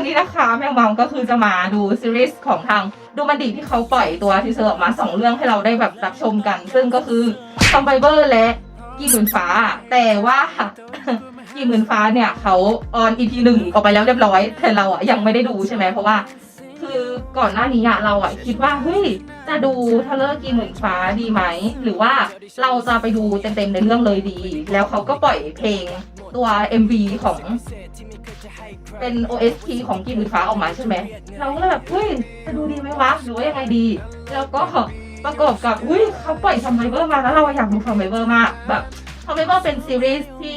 วันนี้นะคะแมวมัมก็คือจะมาดูซีรีส์ของทางดูมันดีที่เขาปล่อยตัวทีเซอร์ออกมาสองเรื่องให้เราได้แบบรับชมกัน ซึ่งก็คือซัมไบเบอร์และกี่หมื่นฟ้า แต่ว่ากี่หมื่นฟ้าเนี่ยเขาออน EP หนึ่งออกไปแล้วเรียบร้อย แต่เราอะยังไม่ได้ดูใช่ไหมเพราะว่า คือก่อนหน้านี้อะเราอะคิดว่าเฮ้ยจะดูเทเลอร์กีหมื่นฟ้าดีไหม หรือว่าเราจะไปดูเต็มๆในเรื่องเลยดี แล้วเขาก็ปล่อยเพลงตัว MV ของเป็น OST ของกีหมื่นฟ้าออกมาใช่ไหม เราก็เลยแบบเฮ้ยจะดูดีไหมวะหรือว่ายังไงดี แล้วก็ประกอบกับอุ้ยเขาปล่อยซัมไบเบอร์มาแล้วเราอยากดูซัมไบเบอร์มากแบบซัมไบเบอร์เป็นซีรีส์ที่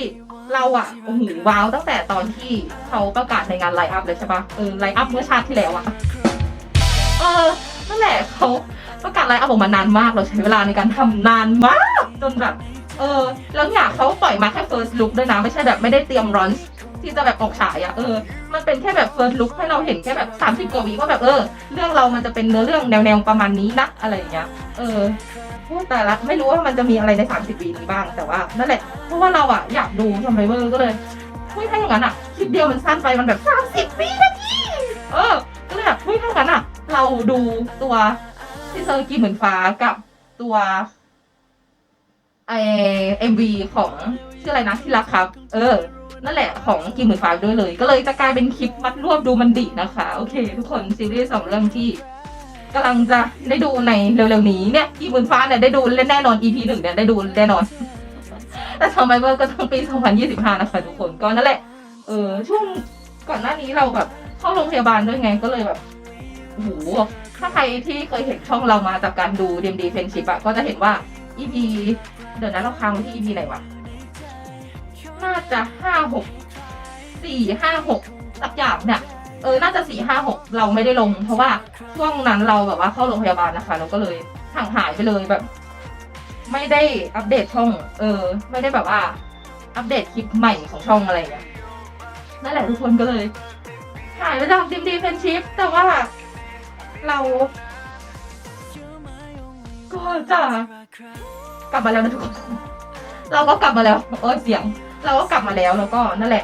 เราอะโอ้โหว้าวตั้งแต่ตอนที่เขาประกาศในงานไลฟ์อัพเลยใช่ปะเออไลฟ์อัพเมื่อชาติที่แล้วอะ เออนั่นแหละเขาประกาศไลฟ์อัพออกมานานมากเราใช้เวลาในการทำนานมากจนแบบเออแล้วเนี่ยเขาปล่อยมาแค่ first look ด้วยนะ ไม่ใช่แบบไม่ได้เตรียมรอนที่จะแบบออกฉายอะเออ มันเป็นแค่แบบ first look ให้เราเห็นแค่แบบ30กว่าวิว่าแบบเออ เรื่องเรามันจะเป็นเนื้อเรื่องแนวๆประมาณนี้นะอะไรอย่างเงี้ย เออแต่ละไม่รู้ว่ามันจะมีอะไรใน30ปีนี้บ้างแต่ว่านั่นแหละเพราะว่าเราอะอยากดูทำไมเวอร์ก็เลยเฮ้ยถ้าอย่างนั้นอะคลิปเดียวมันสั้นไปมันแบบ30วินาทีเออก็เลยแบบเฮ้ยถ้าอย่างนั้นอะ เราดูตัวที่เซอร์กีเหมือนฟ้ากับตัวไอเอ็มวีของชื่ออะไรนะที่รักครับ เออ นั่นแหละของกีหมื่นฟ้าด้วยเลย ก็เลยจะกลายเป็นคลิปมัดรวบดูมันดีนะคะ โอเค ทุกคนซีรีส์สองเรื่องที่กำลังจะได้ดูในเร็วๆนี้เนี่ยกีหมื่นฟ้าเนี่ยได้ดูแน่นอน EP หนึ่งเนี่ยได้ดูแน่นอน แต่ซอมไบเบอร์ก็ต้องปี 2025 นะคะทุกคนก็นั่นแหละ เออช่วงก่อนหน้านี้เราแบบเข้าโรงพยาบาลด้วยไงก็เลยแบบ โอ้โหถ้าใครที่เคยเห็นช่องเรามาจากการดู DMD Friendship อะก็จะเห็นว่า EP เดี๋ยวนะเราค้างไว้ที่ EP ไหนวะ น่าจะห้าหกสี่ห้าหกสักอย่างเนี่ยเออ น่าจะสี่ห้าหกเราไม่ได้ลง เพราะว่าช่วงนั้นเราแบบว่าเข้าโรงพยาบาลนะคะ เราก็เลยห่างหายไปเลยแบบ ไม่ได้อัปเดตช่อง เออ ไม่ได้แบบว่า อัปเดตคลิปใหม่ของช่องอะไรอย่างเงี้ยนั่นแหละทุกคนก็เลยหายไปจากดิมดีเฟนชิพแต่ว่า เรา ก็จะกลับมาแล้วนะทุกคน เราก็กลับมาแล้วเออเสียง เราก็กลับมาแล้วแล้วก็นั่นแหละ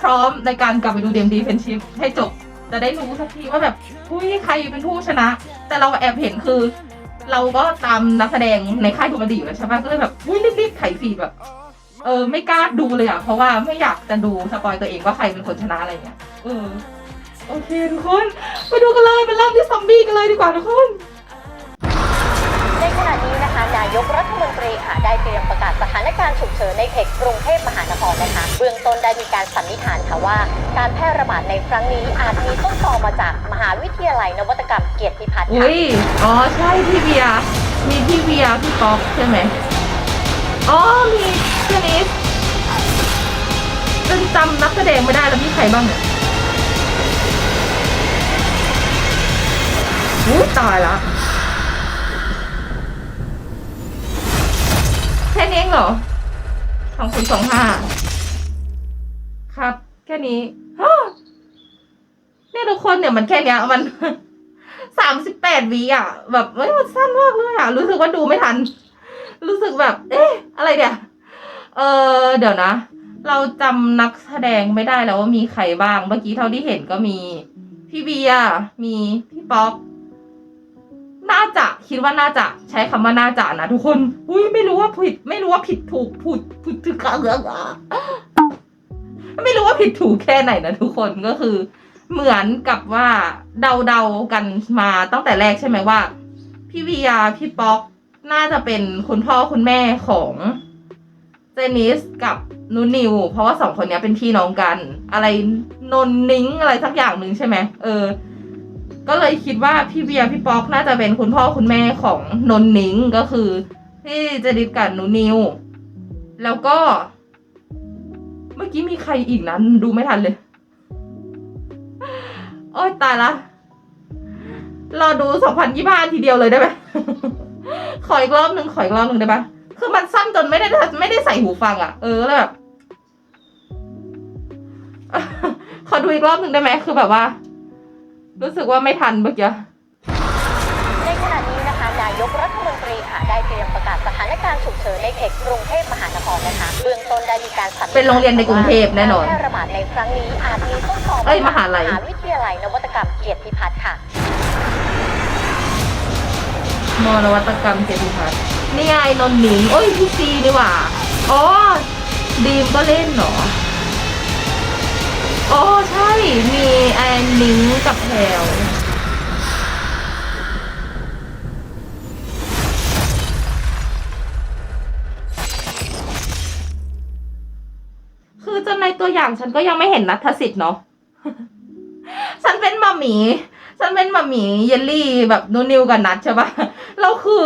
พร้อมในการกลับไปดูเดมดีเฟนชิพให้จบ จะได้รู้สักทีว่าแบบอุ้ยใครเป็นผู้ชนะ แต่เราแอบเห็นคือ เราก็ตามนักแสดงในค่ายดูมันดีอยู่แล้วใช่ปะก็เลยแบบอุ้ยรีบๆไถฟีดแบบเออไม่กล้าดูเลยอะ เพราะว่าไม่อยากจะดูสปอยตัวเองว่าใครเป็นคนชนะอะไรเงี้ยเออ โอเคทุกคนไปดูกันเลยไปเริ่มที่ซอมบี้กันเลยดีกว่าทุกคน ในขณะนี้นะคะนายกรัฐมนตรีค่ะได้เตรียมประกาศสถานการณ์ฉุกเฉินในเขตกรุงเทพมหานครนะคะ เบื้องต้นได้มีการสันนิษฐานค่ะว่า การแพร่ระบาดในครั้งนี้อาจมีต้นตอมาจากมหาวิทยาลัยนวัตกรรมเกียรติพัฒน์ค่ะ อุ้ย อ๋อ ใช่พี่เบียร์มีพี่เบียร์พี่ป๊อกใช่ไหม อ๋อ มีเจนิสจนจำนักแสดงไม่ได้แล้วมีใครบ้างเนี่ย อุ้ยตายละแค่นี้เองเหรอสองศูนย์สองห้าครับ แค่นี้เนี่ยทุกคนเนี่ยมันแค่เนี้ย มันสามสิบแปดวิอะ แบบเฮ้ยมันสั้นมากเลยอะ รู้สึกว่าดูไม่ทัน รู้สึกแบบ เอ๊ะ อะไรเนี่ยเออเดี๋ยวนะ เราจำนักแสดงไม่ได้แล้วว่ามีใครบ้าง เมื่อกี้เท่าที่เห็นก็มี พี่เบียร์มีพี่ป๊อก น่าจะคิดว่าน่าจะใช้คำว่าน่าจะนะทุกคน อุ้ยไม่รู้ว่าผิด ไม่รู้ว่าผิดถูกพูดพูดถึงกเรื่องอะไม่รู้ว่าผิดถูกแค่ไหนนะทุกคนก็คือ เหมือนกับว่าเดาๆกันมาตั้งแต่แรกใช่ไหมว่า พี่วียาพี่ป๊อกน่าจะเป็นคุณพ่อคุณแม่ของเจนิสกับนูนิว เพราะว่าสองคนนี้เป็นพี่น้องกัน อะไรนนนิ้งอะไรสักอย่างหนึ่งใช่ไหมเออ ก็เลยคิดว่าพี่เวียร์พี่ป๊อกน่าจะเป็นคุณพ่อคุณแม่ของนนนิงก็คือพี่เจนิสกับนูนิว แล้วก็ เมื่อกี้มีใครอีกนะดูไม่ทันเลย โอ๊ยตายละรอดู2025ทีเดียวเลยได้ไหมขออีกรอบหนึ่งขออีกรอบหนึ่งได้ปะคือมันสั้นจนไม่ได้ไม่ได้ใส่หูฟังอะ่ะ เออแล้วแบบขอดูอีกรอบหนึ่งได้ไหมคือแบบว่า รู้สึกว่าไม่ทันเมื่อกี้ในขณะนี้นะคะ นายกรัฐมนตรีค่ะได้เตรียมประกาศสถานการณ์ฉุกเฉินในเขตกรุงเทพมหานครนะคะเบื้องต้นได้มีการสันนิษฐานเป็นโรงเรียนในกรุงเทพแน่นอนการแพร่ระบาดในครั้งนี้อาจมีต้นตอเอ้ยมหาลัยมหาวิทยาลัยนวัตกรรมเกียรติพัฒน์ค่ะมอนวัตกรรมเจดีพัฒน์นี่ไงนนท์หนิงโอ้ยพี่ซีนี่หว่าอ๋อดีมก็เล่นเหรอ อ๋อใช่ มีแอนนิงกับแพลวคือจนในตัวอย่างฉันก็ยังไม่เห็นนัทสิทธิ์เนาะ ฉันเป็นมาหมี ฉันเป็นมาหมีเยลลี่แบบนูนิวกับนัทใช่ปะเราคือ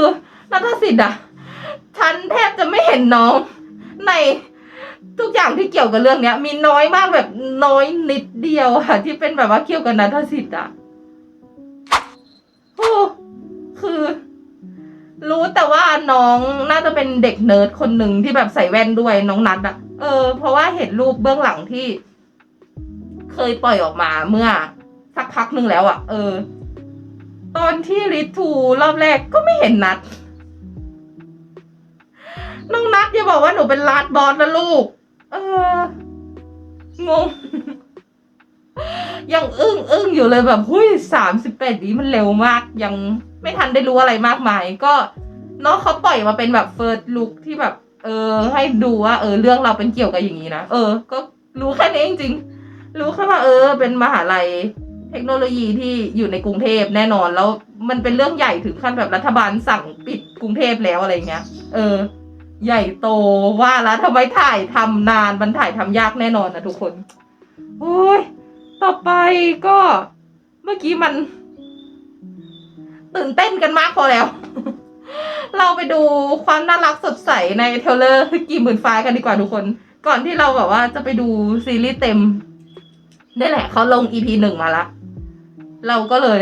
นัทสิทธิ์อะฉันแทบจะไม่เห็นน้องใน ทุกอย่างที่เกี่ยวกับเรื่องเนี้ย มีน้อยมากแบบน้อยนิดเดียวอะที่เป็นแบบว่าเกี่ยวกับนัทสิทธิ์อะโอ้คือ รู้แต่ว่าน้องน่าจะเป็นเด็กเนิร์ดคนหนึ่งที่แบบใส่แว่นด้วยน้องนัทอะเออ เพราะว่าเห็นรูปเบื้องหลังที่ เคยปล่อยออกมาเมื่อ สักพักหนึ่งแล้วอะเออ ตอนที่ริทูรอบแรกก็ไม่เห็นนัดน้องนัดอย่าบอกว่าหนูเป็นลาดบอสนะลูก เอองง ยังอึ้งอึ้งอยู่เลยแบบหุ้ยสามสิบแปดนี้มันเร็วมาก ยังไม่ทันได้รู้อะไรมากมาย ก็เน้องเขาปล่อยมาเป็นแบบเฟิร์สลุกที่แบบ เออ ให้ดูว่าเออ เรื่องเราเป็นเกี่ยวกับอย่างนี้นะเออ ก็รู้แค่นี้จริงๆรู้แค่ว่าเออ เป็นมหาลัยเทคโนโลยีที่อยู่ในกรุงเทพแน่นอนแล้วมันเป็นเรื่องใหญ่ถึงขั้นแบบรัฐบาลสั่งปิดกรุงเทพแล้วอะไรเงี้ย เออ ใหญ่โตว่าแล้วทำไมถ่ายทำนานมันถ่ายทำยากแน่นอนนะทุกคนโอ้ยต่อไปก็ เมื่อกี้มัน ตื่นเต้นกันมากพอแล้ว เราไปดูความน่ารักสดใสในเทเลอร์กี่หมื่นฟ้ากันดีกว่าทุกคน ก่อนที่เราแบบว่าจะไปดูซีรีส์เต็มนี่แหละเขาลง EP หนึ่งมาละเราก็เลย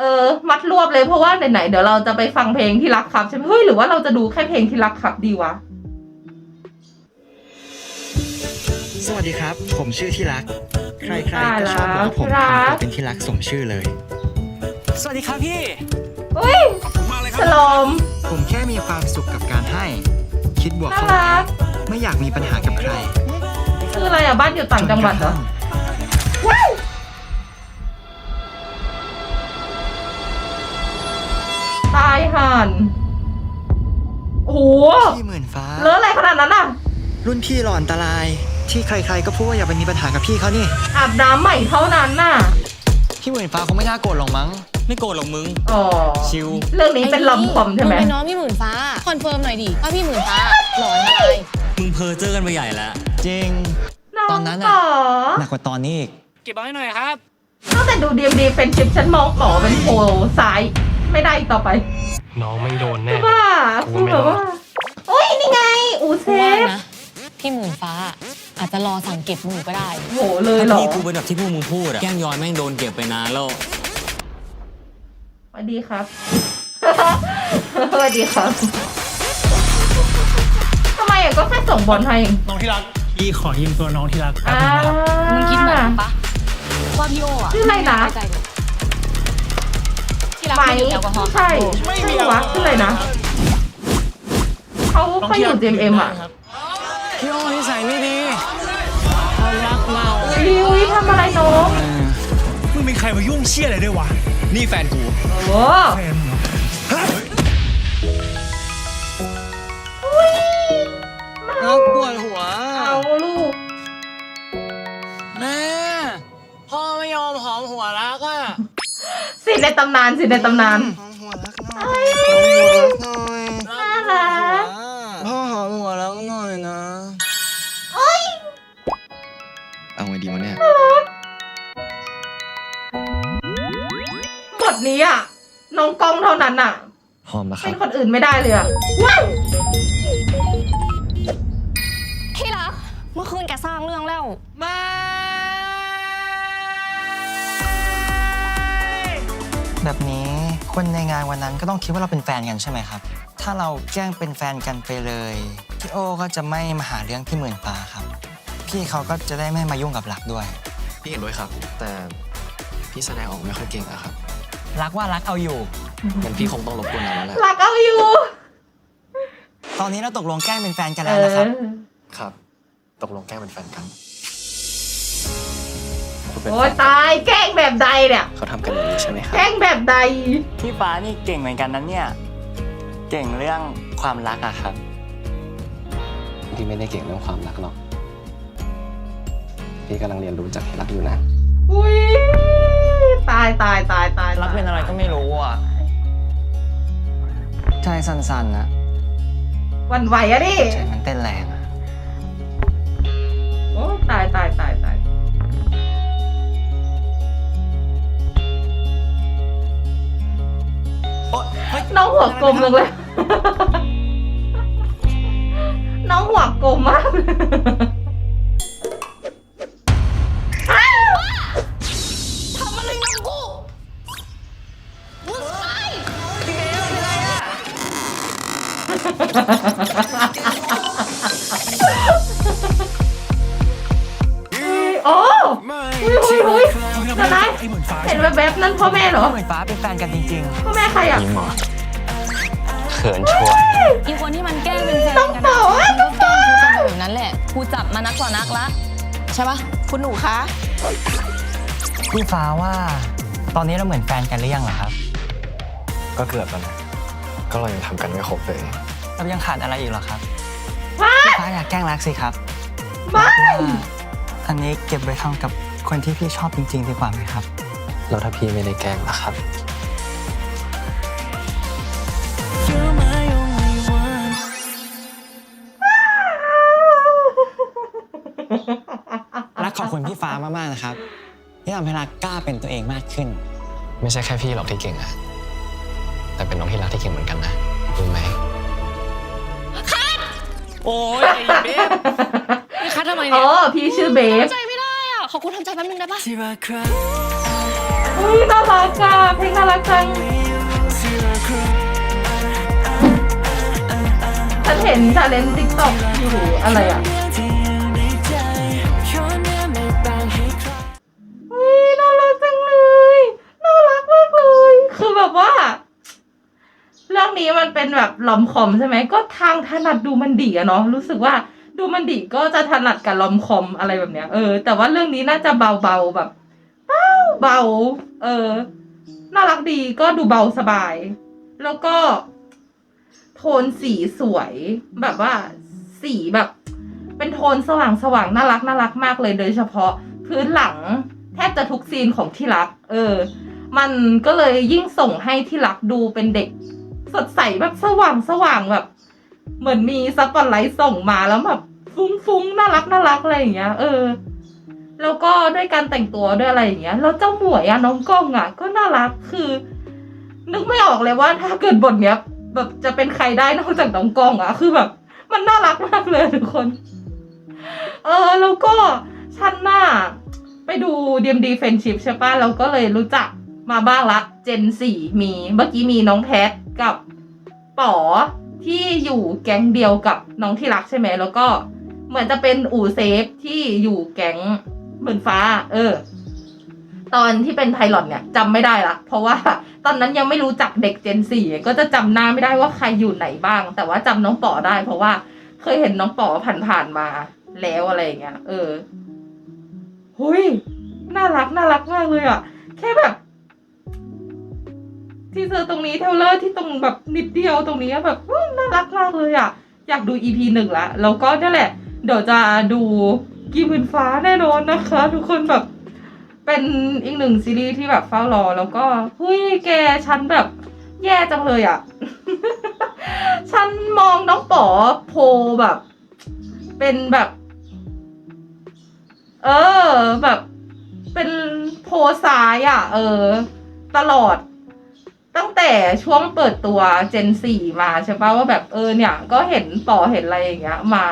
เออ มัดรวบเลยเพราะว่าไหนๆเดี๋ยวเราจะไปฟังเพลงที่รักครับใช่ไหมเฮ้ยหรือว่าเราจะดูแค่เพลงที่รักครับดีวะ สวัสดีครับ ผมชื่อที่รัก ใครตายๆก็แล้วชอบบอกว่าผมที่รักทำตัวเป็นที่รักสมชื่อเลย สวัสดีครับพี่อุ้ยฉลอม ผมแค่มีความสุขกับการให้ คิดบวกน่าเข้าไว้รัก ไม่อยากมีปัญหากับใครคืออะไรอะบ้านอยู่ต่างจังหวัดเหรอ ตายห่านโอ้โหพี่หมื่นฟ้า เลอะอะไรขนาดนั้นอะ รุ่นพี่หล่ออันตราย ที่ใครๆก็พูดว่าอย่าไปมีปัญหากับพี่เขานี่ อาบน้ำใหม่เท่านั้นน่ะ พี่หมื่นฟ้าคงไม่น่าโกรธหรอกมั้ง ไม่โกรธหรอกมึง อ๋อ ชิว เรื่องนี้เป็นลอมคอมใช่ไหมงเป็นน้องพี่หมื่นฟ้า คอนเฟิร์มหน่อยดิว่าพี่หมื่นฟ้าหลอนอะไรมึงเพอเจอกันไปใหญ่แล้วจริงตอนนั้นต่อะอหนักกว่าตอนนี้อีก เก็บเอาให้หน่อยครับ ตั้งแต่ดูดีมดีเป็นชิปฉันมองหมอเป็นโพลซ้าย ไม่ได้อีกต่อไปน้องไม่โดนแน่คือว่ากูคือไม่แบบรอดว่าโอ้ยนี่ไง อูเซกูว่าฟนะ พี่หมื่นฟ้า อาจจะรอสั่งเก็บมือก็ได้ โหเลยเหรอที่กูเป็นแบบที่พวกมึงพูดอะแก้มย้อยแม่งโดนเก็บไปนานแล้ว สวัสดีครับ สวัสดีครับทำไมอะก็แค่ส่งบอลให้เองน้องที่รัก พี่ขอยืมตัวน้องที่รักแป๊บอ่านึงนะครับ มึงคิดเหมือนกันปะว่าพี่โออะชื่ออะไรนะ ม่ใจเลยที่ รักไหมไม่ดื่มแอลกอฮอล์ ใช่ไม่มีวะชื่ออะไรนะเขาไปอยู่ JMM อะพี่โอ้นิสัยไม่ดีลิวทำอะไรน้องมึงเป็นใครมายุ่งเชี่ยอะไรด้วยวะ นี่แฟนกู โอ้แฟนเหรอเราปวดหัว ในตำนานสิในตำนาน หอมหัวรักหน่อยหอมหัวรักหน่อยน่ารัก พ่อหอมหัวรักหน่อยนะเอาไงดีวะเนี่ย บทนี้อะ น้องกล้องเท่านั้นอะ หอมนะครัเป็บนคนอื่นไม่ได้เลยอะ ว้ายที่รัก เมื่อคืนแกสร้างเรื่องแล้ว แบบนี้คนในงานวันนั้นก็ต้องคิดว่าเราเป็นแฟนกันใช่ไหมครับ ถ้าเราแกล้งเป็นแฟนกันไปเลยพี่โอก็จะไม่มาหาเรื่องพี่หมื่นฟ้าครับ พี่เขาก็จะได้ไม่มายุ่งกับรักด้วย พี่เห็นด้วยครับ แต่พี่แสดงออกไม่ค่อยเก่งอะครับรักว่ารักเอาอยู่งั้นพี่คงต้องรบกวนเราแล้วแหละรักเอาอยู่ ตอนนี้เราตกลงแกล้งเป็นแฟนกันเอแล้วนะครับอครับ ตกลงแกล้งเป็นแฟนกัน เขาเป็นโอ้ยตายแกล้งแบบใดเนี่ย เขาทำกันอย่างนี้ใช่ไหมครับ แกล้งแบบใด พี่ฟ้านี่เก่งเหมือนกันนั้นเนี่ย เก่งเรื่องความรักอะครับ พี่ไม่ได้เก่งเรื่องความรักหรอก พี่กำลังเรียนรู้จากที่รักอยู่นะ อุ้ยตายตายตายตายรักเป็นอะไรก็ไม่รู้อะใจสั่นๆนะหวันไหวอะดิใจมันเต้นแรงอะ โอ้ตายตายตายตาย น้องหัวกลมลงเลย น้องหัวกลมมากเลยทำอะไรน้องกูมึงไปโอ้อุ้ยอุ้ยอุ้ยเดี๋ยวนะไอ้เหมือนฟ้าเห็นแวบๆนั่นพ่อแม่เหรอ เหมือนฟ้าเป็นแฟนกันจริงพ่อแม่ใครอะเขินชัวร์อีคนที่มันแกล้งเป็นแฟนต้องกันบอะอกว่ามันก็แกล้งกูกันแบบนั้นแหละกูจับมานักต่อนักละ ใช่ปะคุณหนูคะๆพี่ฟ้าว่า ตอนนี้เราเหมือนแฟนกันหรือยังเหรอครับ ก็เกือบแล้วนะก็เรายังทำกันไม่ครบเลย เรายังขาดอะไรอีกเหรอครับว้าพี่ฟ้าอยากแกล้งรักสิครับไม่ว่าอันนี้เก็บไว้ทำกับคนที่พี่ชอบจริง ๆ ดีกว่าไหมครับ แล้วถ้าพี่ไม่ได้แกล้งล่ะครับ คุณพี่ฟ้ามากๆนะครับ ที่ทำให้รักกล้าเป็นตัวเองมากขึ้น ไม่ใช่แค่พี่หรอกที่เก่งอะแต่เป็นน้องที่รักที่เก่งเหมือนกันนะรู้ไหมโอ้ยไอ้เบ๊บนี่คัดทำไมอ๋เนี่อยพี่ชื่อเบฟใจไม่ได้อะ ขอกูทำใจแป๊บนึงได้ปะอุ้ยน่ารักอะเพลงน่ารักจังฉันเห็นชาเลนติ๊กต็อกอยู่อะไรอะ ลอมคอมใช่ไหมก็ทางถนัดดูมันดีอะเนาะรู้สึกว่าดูมันดีก็จะถนัดกับลอมคอมอะไรแบบเนี้ยเออแต่ว่าเรื่องนี้น่าจะเบาๆแบบเบาเบาเออน่ารักดีก็ดูเบาสบาย แล้วก็ โทนสีสวยแบบว่าสีแบบ เป็นโทนสว่างสว่างน่ารักน่ารักมากเลยโดยเฉพาะพื้นหลังแทบจะทุกซีนของที่รัก เออ มันก็เลยยิ่งส่งให้ที่รักดูเป็นเด็ก สดใสแบบสว่างสว่างแบบ เหมือนมีสปอตไลท์ส่งมาแล้วแบบฟุ้งฟุ้งๆน่ารักน่ารักอะไรอย่างเงี้ย เออ แล้วก็ด้วยการแต่งตัวด้วยอะไรอย่างเงี้ยแล้วเจ้าหมวยอะน้องกล้องอะก็น่ารักคือ นึกไม่ออกเลยว่า ถ้าเกิดบทเนี้ย แบบจะเป็นใครได้นอกจากน้องกล้องอะคือแบบ มันน่ารักมากเลยทุกคน เออ แล้วก็ฉันน่ะไปดู DMD Friendship ใช่ปะเราก็เลยรู้จักมาบ้างละ เจนสี่มี เมื่อกี้มีน้องแพทกับป๋อที่อยู่แก๊งเดียวกับน้องที่รักใช่ไหมแล้วก็เหมือนจะเป็นอู่เซฟที่อยู่แก๊งเหมือนฟ้า เออ ตอนที่เป็นไพลอตเนี่ยจำไม่ได้ละเพราะว่าตอนนั้นยังไม่รู้จักเด็กเจนสี่ก็จะจำหน้าไม่ได้ว่าใครอยู่ไหนบ้าง แต่ว่าจำน้องป๋อได้ เพราะว่าเคยเห็นน้องป๋อผ่านๆมาแล้วอะไรอย่างเงี้ย เออหุยน่ารักน่ารักมากเลยอะ แค่แบบ ที่เจอตรงนี้เทเลอร์ที่ตรงแบบนิดเดียวตรงนี้แบบน่ารักมากเลยอะอยากดู EP หนึ่งละแล้วก็นั่นแหละ เดี๋ยวจะดูกีมืนฟ้าแน่นอนนะคะ ทุกคนแบบเป็นอีกหนึ่งซีรีส์ที่แบบเฝ้ารอ แล้วก็เฮ้ยแกฉันแบบแย่จังเลยอะ ฉันมองน้องป๋อโพแบบ เป็นแบบ เออแบบ เป็นโพลซ้ายอะ เออ ตลอด ตั้งแต่ช่วงเปิดตัวเจนสี่มาใช่ปะว่าแบบเออเนี่ย ก็เห็นป๋อเห็นอะไรอย่างเงี้ยมา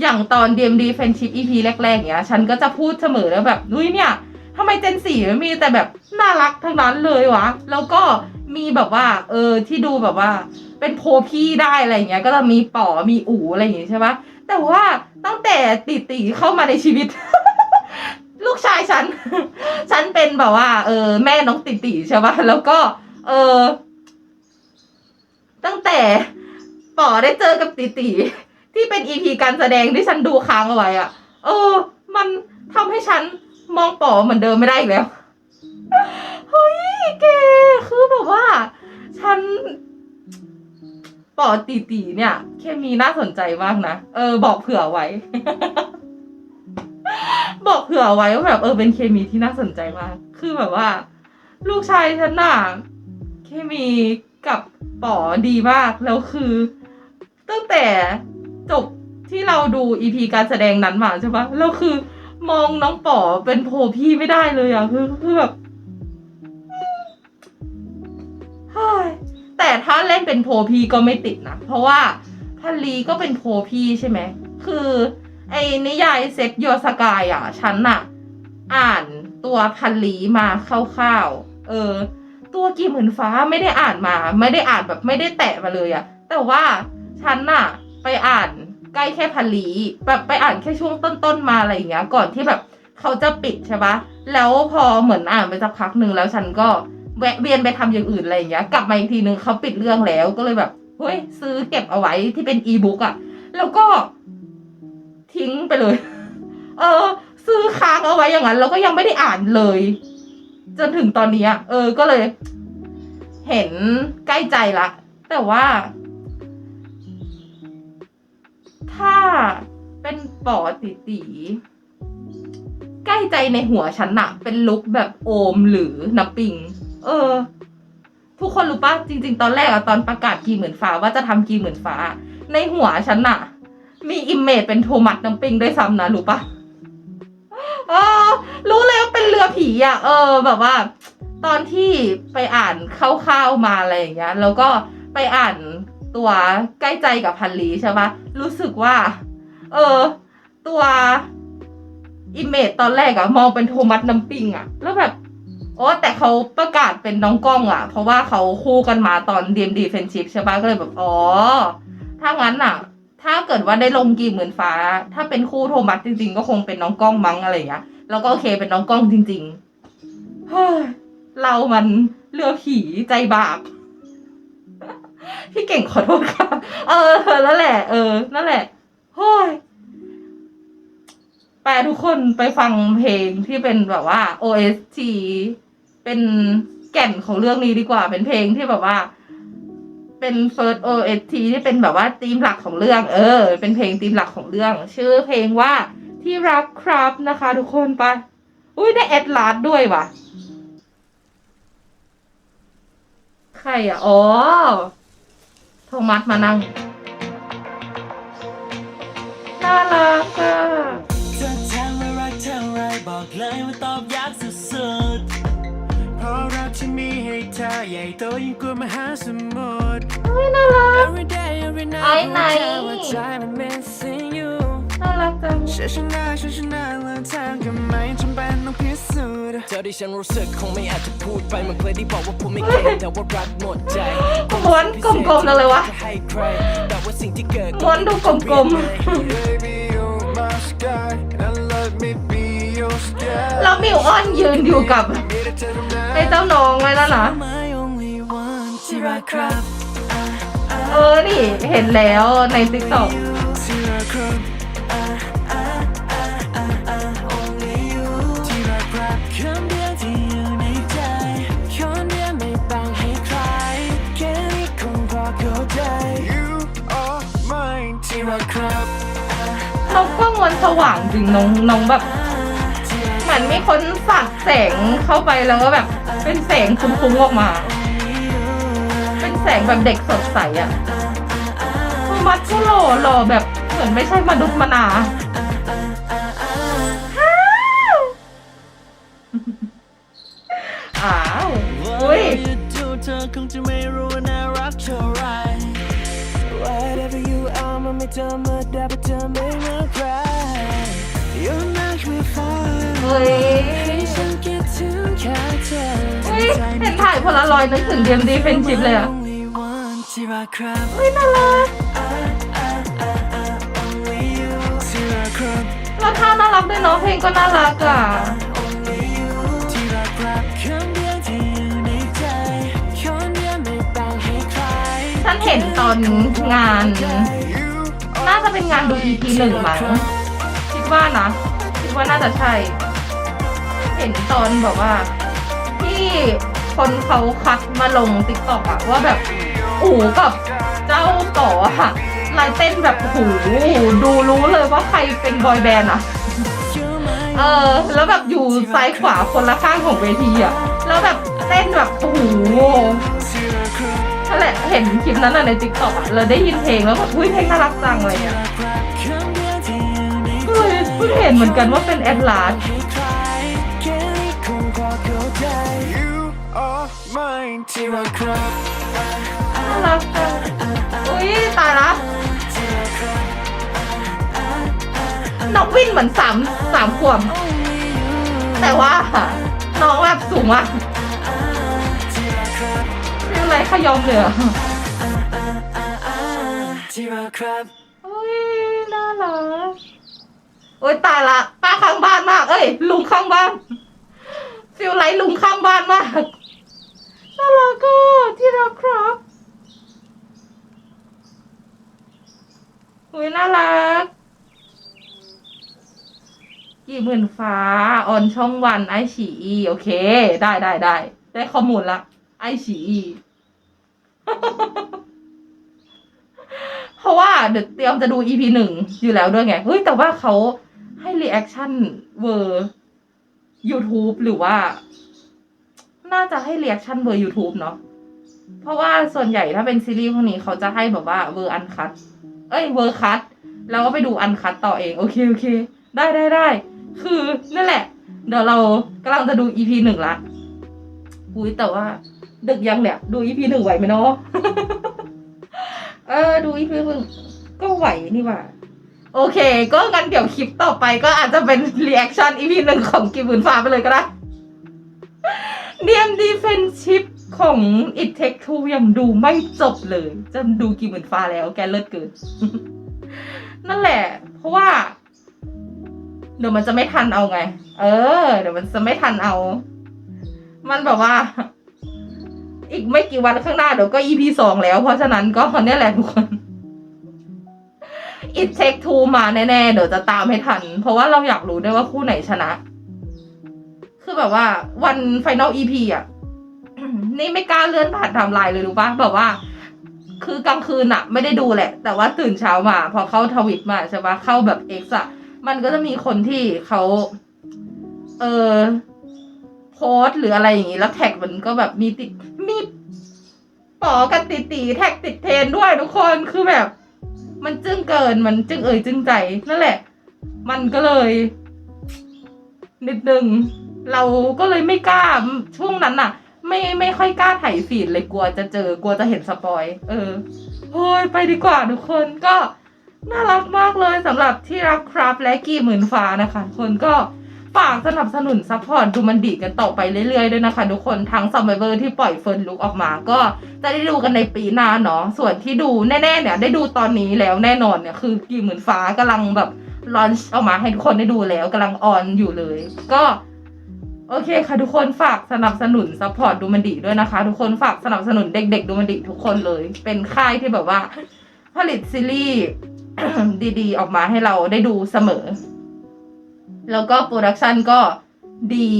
อย่างตอน DMD Friendship EP แรกๆเนี้ย ฉันก็จะพูดเสมอแล้วแบบนุ้ยเนี่ยทำไมเจนสี่มันมีแต่แบบน่ารักทั้งนั้นเลยวะ แล้วก็มีแบบว่า เออที่ดูแบบว่า เป็นโพพี่ได้อะไรอย่างเงี้ย ก็จะมีป๋อมีอู๋อะไรอย่างงี้ใช่ปะแต่ว่าตั้งแต่ติตีเข้ามาในชีวิต ลูกชายฉัน ฉันเป็นแบบว่า เออแม่น้องติตีใช่ปะแล้วก็ เออ ตั้งแต่ป๋อได้เจอกับติตีที่เป็นอีพีการแสดงที่ฉันดูค้างเอาไว้อะเออ มันทำให้ฉันมองป๋อเหมือนเดิมไม่ได้อีกแล้ว เฮ้ยแกคือแบบว่า ฉันป๋อตีตีเนี่ย เคมีน่าสนใจมากนะ เออ บอกเผื่อไว้ บอกเผื่อไว้ว่าแบบเออเป็นเคมีที่น่าสนใจมาก คือแบบว่า ลูกชายฉันน่ะ เคมีกับป๋อดีมาก แล้วคือ ตั้งแต่จบที่เราดูอีพีการแสดงนั้นมาใช่ปะแล้วคือ มองน้องป๋อเป็นโพพี่ไม่ได้เลยอะคือคือแบบแต่ถ้าเล่นเป็นโพพี่ก็ไม่ติดนะ เพราะว่าพันลีก็เป็นโพพี่ใช่ไหม คือ ไอ้นิยายเซ็ตโยสกายอะ ฉันอะอ่านตัวพันลีมาคร่าวๆ เออ ตัวกีหมื่นฟ้าไม่ได้อ่านมา ไม่ได้อ่านแบบไม่ได้แตะมาเลยอะแต่ว่าฉันน่ะไปอ่านใกล้แค่พันลีแบบไปอ่านแค่ช่วงต้นๆมาอะไรอย่างเงี้ย ก่อนที่แบบเขาจะปิดใช่ปะแล้วพอเหมือนอ่านไปสักพักหนึ่งแล้วฉันก็แวะเวียนไปทำอย่างอื่นอะไรอย่างเงี้ย กลับมาอีกทีนึงเขาปิดเรื่องแล้วก็เลยแบบเฮ้ยซื้อเก็บเอาไว้ที่เป็นอีบุ๊กอะแล้วก็ ทิ้งไปเลย เออ ซื้อค้างเอาไว้อย่างนั้นแล้วก็ยังไม่ได้อ่านเลย จนถึงตอนนี้เออก็เลย เห็นใกล้ใจละ แต่ว่า ถ้าเป็นปอติตีใกล้ใจในหัวฉันอะเป็นลุคแบบโอมหรือน้ำปิง เออ ทุกคนรู้ปะจริง ๆ ตอนแรกอะตอนประกาศกีหมื่นฟ้าว่าจะทำกีหมื่นฟ้า ในหัวฉันอะมีอิมเมจเป็นโทมัสน้ำปิงด้วยซ้ำนะรู้ปะ เออ รู้เลยว่าเป็นเรือผีอะเออ แบบว่า ตอนที่ไปอ่านคร่าวๆมาอะไรอย่างเงี้ย แล้วก็ไปอ่านตัวใกล้ใจกับพันลีใช่ปะรู้สึกว่า เออ ตัวอิมเมจตอนแรกอะมองเป็นโทมัสน้ำปิงอะแล้วแบบโอ้แต่เขาประกาศเป็นน้องกล้องอะเพราะว่าเขาคู่กันมาตอน DMD Friendship ใช่ปะก็เลยแบบ อ๋อ ถ้างั้นอะ ถ้าเกิดว่าได้ลงกี่หมื่นฟ้า ถ้าเป็นคู่โทมัสจริง ๆ ก็คงเป็นน้องกล้องมั้งอะไรอย่างเงี้ยแล้วก็โอเคเป็นน้องกล้องจริงๆเฮ้ยเรามันเรือผีใจบาปพี่เก่งขอโทษค่ะ เออแล้วแหละ เออ นั่นแหละเฮ้ยไปทุกคนไปฟังเพลงที่เป็นแบบว่า OST เป็นแก่นของเรื่องนี้ดีกว่า เป็นเพลงที่แบบว่า เป็น first OST ที่เป็นแบบว่าธีมหลักของเรื่อง เออ เป็นเพลงธีมหลักของเรื่อง ชื่อเพลงว่าที่รักครับนะคะ ทุกคนไป อุ้ยได้แอดลาสด้วยว่ะ ใครอะ อ๋อ โทมัสมานั่ง น่ารักอะเธอถามว่ารักเท่าไรบอกเลยว่าตอบยากสุ ให้เธอใหญ่โตยิ่งกว่ามหาสมุทรเฮ้ยน่ารัก Every day every night ไอ้ไหนรู้ว่าใจมัน missing you น่ารักจังเชื่อฉันได้เชื่อฉันได้และเธอก็ไม่จำเป็นต้องพิสูจน์ เธอที่ฉันรู้สึกคงไม่อาจจะพูดไปมันเคยได้บอกว่าผมไม่เก่งแต่ว่ารักหมดใจม้วนกลมๆจังเลยวะจะให้ใครแต่ว่าสิ่งที่เกิดม้วนดูกลม Baby you're my sky and let me be your sky ๆ แล้วมิวออนยืนอยู่กับมีแต่เธอเท่านั้นไอ้เจ้าน้องไว้แล้วนะ My only one ที่รักครับเออ นี่เห็นแล้วในติ๊กต็อกที่รักครับที่รักครับคำเดียวที่อยู่ในใจคนเดียวไม่แบ่งให้ใครแค่นี้คงพอเข้าใจ You are mine ที่รักครับน้องกล้องมันสว่างจริงน้องน้องแบบเหมือนมีคนสัดแสงเข้าไปแล้วก็แบบเป็นแสงฟุ้งๆออกมาเป็นแสงแบบเด็กสดใสอะมัสก็หล่อหล่อแบบเหมือนไม่ใช่มนุษย์มนาอ้าวอุ้ยดูเธอคงจะไม่รู้ว่าน่ารักเท่าไร Whatever you are มันไม่ธรรมดาแต่เธอไม่เมื่อใคร You're not me fine เฮ้ยเฮ้ยเห็นถ่ายพลารอยนึกถึงเดียมดีเป็นชิปเลยอะ เฮ้ยน่ารัก Only you ที่รักครับแล้วท่าน่ารักด้วยเนาะเพลงก็น่ารักอะ Only you ที่รักครับคำเดียวที่อยู่ในใจคนเดียวไม่แบ่งให้ใครฉันเห็นตอนงาน น่าจะเป็นงานดู EP หนึ่งมั้งคิดว่านะคิดว่าน่าจะใช่ เห็นตอนแบบว่า ที่คนเขาคัดมาลงติ๊กต็อกอะว่าแบบ อู๋กับเจ้าต่ออะลายเต้นแบบโอ้ดูรู้เลยว่าใครเป็นบอยแบนด์อะเออ แล้วแบบอยู่ซ้ายขวาคนละข้างของเวทีอะแล้วแบบเต้นแบบโอ้โหนั่นแหละเห็นคลิปนั้นอะในติ๊กต็อกอะเราได้ยินเพลงแล้วแบบอุ้ยเพลงน่ารักจังอะไรเงี้ยก็เลยเพิ่งเห็นเหมือนกันว่าเป็นแอดลาสที่รักครับ น่ารักจังอุ้ยตายละน้องวิ่นเหมือนสามสามขวบแต่ว่าน้องแบบสูงอะเรียกอะไรขยอมเลยอะที่รักครับอุ้ยน่ารักโอ้ยตายละป้าข้างบ้านมาก เอ้ย ลุงข้างบ้านฟิลไลท์ลุงข้างบ้านมากน่ารักก็ที่รักครับ อุ้ยน่ารัก กี่หมื่นฟ้า ออนช่องวันไอฉีอี โอเค ได้ได้ได้ ได้ข้อมูลละ ไอฉีอีเพราะว่าเดี๋ยวเตรียมจะดู EP หนึ่งอยู่แล้วด้วยไง เฮ้ย แต่ว่าเขาให้รีแอคชั่นเวอร์ YouTube หรือว่า น่าจะให้รีแอคชั่นเวอร์ YouTube เนาะ เพราะว่าส่วนใหญ่ถ้าเป็นซีรีส์พวกนี้เขาจะให้แบบว่าเวอร์อันคัต เอ้ยเวอร์คัตแล้วก็ไปดูอันคัตต่อเองโอเคโอเค ได้ได้ได้คือนั่นแหละ เดี๋ยวเรากำลังจะดู EP หนึ่งละอุ้ยแต่ว่า ดึกยังเนี่ย ดู EP หนึ่งไหวไหมเนาะเออดู EP หนึ่งก็ไหวนี่หว่าโอเค ก็งั้นเดี๋ยวคลิปต่อไปก็อาจจะเป็นรีแอคชั่น EP หนึ่งของกิมบุนฟ้าไปเลยก็ได้เดียมดีเฟนชิพ ของ It Take Two ยังดูไม่จบเลยจะดูกี่หมื่นฟ้าแล้วแกเลิศเกิน นั่นแหละ เพราะว่า เดี๋ยวมันจะไม่ทันเอาไง เออ เดี๋ยวมันจะไม่ทันเอา มันแบบว่า อีกไม่กี่วันข้างหน้าเดี๋ยวก็ EP สองแล้ว เพราะฉะนั้นก็เนี่ยแหละทุกคน It Take Two มาแน่ๆ เดี๋ยวจะตามให้ทัน เพราะว่าเราอยากรู้ด้วยว่าคู่ไหนชนะ คือแบบว่าวัน Final EP อะ นี่ไม่กล้าเลื่อนผ่านไทม์ไลน์เลยรู้ปะแบบว่า คือกลางคืนอะไม่ได้ดูแหละ แต่ว่าตื่นเช้ามา พอเข้าทวิตมาใช่ปะเข้าแบบ X อะมันก็จะมีคนที่เขาเออโพสหรืออะไรอย่างงี้แล้วแท็กมันก็แบบมีติดมีปอกันติดตีแท็กติดเทนด้วยทุกคนคือแบบ มันจึ้งเกินมันจึ้งเอ่ยจึ้งใจนั่นแหละ มันก็เลย นิดนึงเราก็เลยไม่กล้าช่วงนั้นน่ะ ไม่ไม่ค่อยกล้าถ่ายฟีดเลยกลัวจะเจอกลัวจะเห็นสปอย เออโอ้ยไปดีกว่าทุกคนก็น่ารักมากเลยสำหรับที่รักครับและกี่หมื่นฟ้านะคะคนก็ฝากสนับสนุนซัพพอร์ตดูมันดีกันต่อไปเรื่อยๆด้วยนะคะ ทุกคนทั้งซัมเบอร์ที่ปล่อยเฟิร์นลุกออกมา ก็จะได้ดูกันในปีหน้าเนาะส่วนที่ดูแน่ๆเนี่ย ได้ดูตอนนี้แล้วแน่นอนเนี่ยคือกี่หมื่นฟ้ากำลังแบบลอนช์ออกมาให้ทุกคนได้ดูแล้วกำลังออนอยู่เลย ก็ โอเคค่ะทุกคนฝากสนับสนุนซัพพอร์ตดูมันดีด้วยนะคะ ทุกคนฝากสนับสนุนเด็กๆดูมันดีทุกคนเลย เป็นค่ายที่แบบว่า ผลิตซีรีส์ ดีๆ ออกมาให้เราได้ดูเสมอ แล้วก็โปรดักชันก็ดี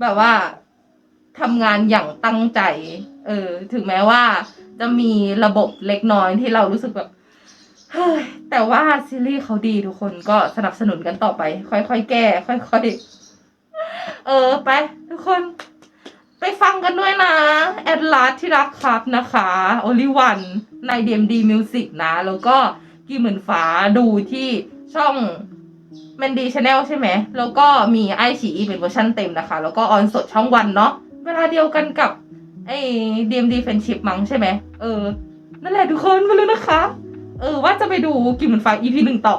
แบบว่าทำงานอย่างตั้งใจ เออ ถึงแม้ว่าจะมีระบบเล็กน้อยที่เรารู้สึกแบบเฮ้ยแต่ว่าซีรีส์เขาดีทุกคนก็สนับสนุนกันต่อไป ค่อยๆแก้ ค่อยๆ เออไป ทุกคน ไปฟังกันด้วยนะแอดลาสที่รักครับนะคะ only one ใน DMD Music นะ แล้วก็กี่หมื่นฟ้าดูที่ช่อง m มนดีชาแนลใช่ไหม แล้วก็มีไอฉีเป็นเวอร์ชันเต็มนะคะ แล้วก็ออนสดช่องวันเนาะ เวลาเดียวกันกับไอ้ DMD Friendship มั้งใช่ไหม เออ นั่นแหละทุกคนมาเลยนะคะ เออว่าจะไปดูกี่หมื่นฟ้า EP หนึ่งต่อ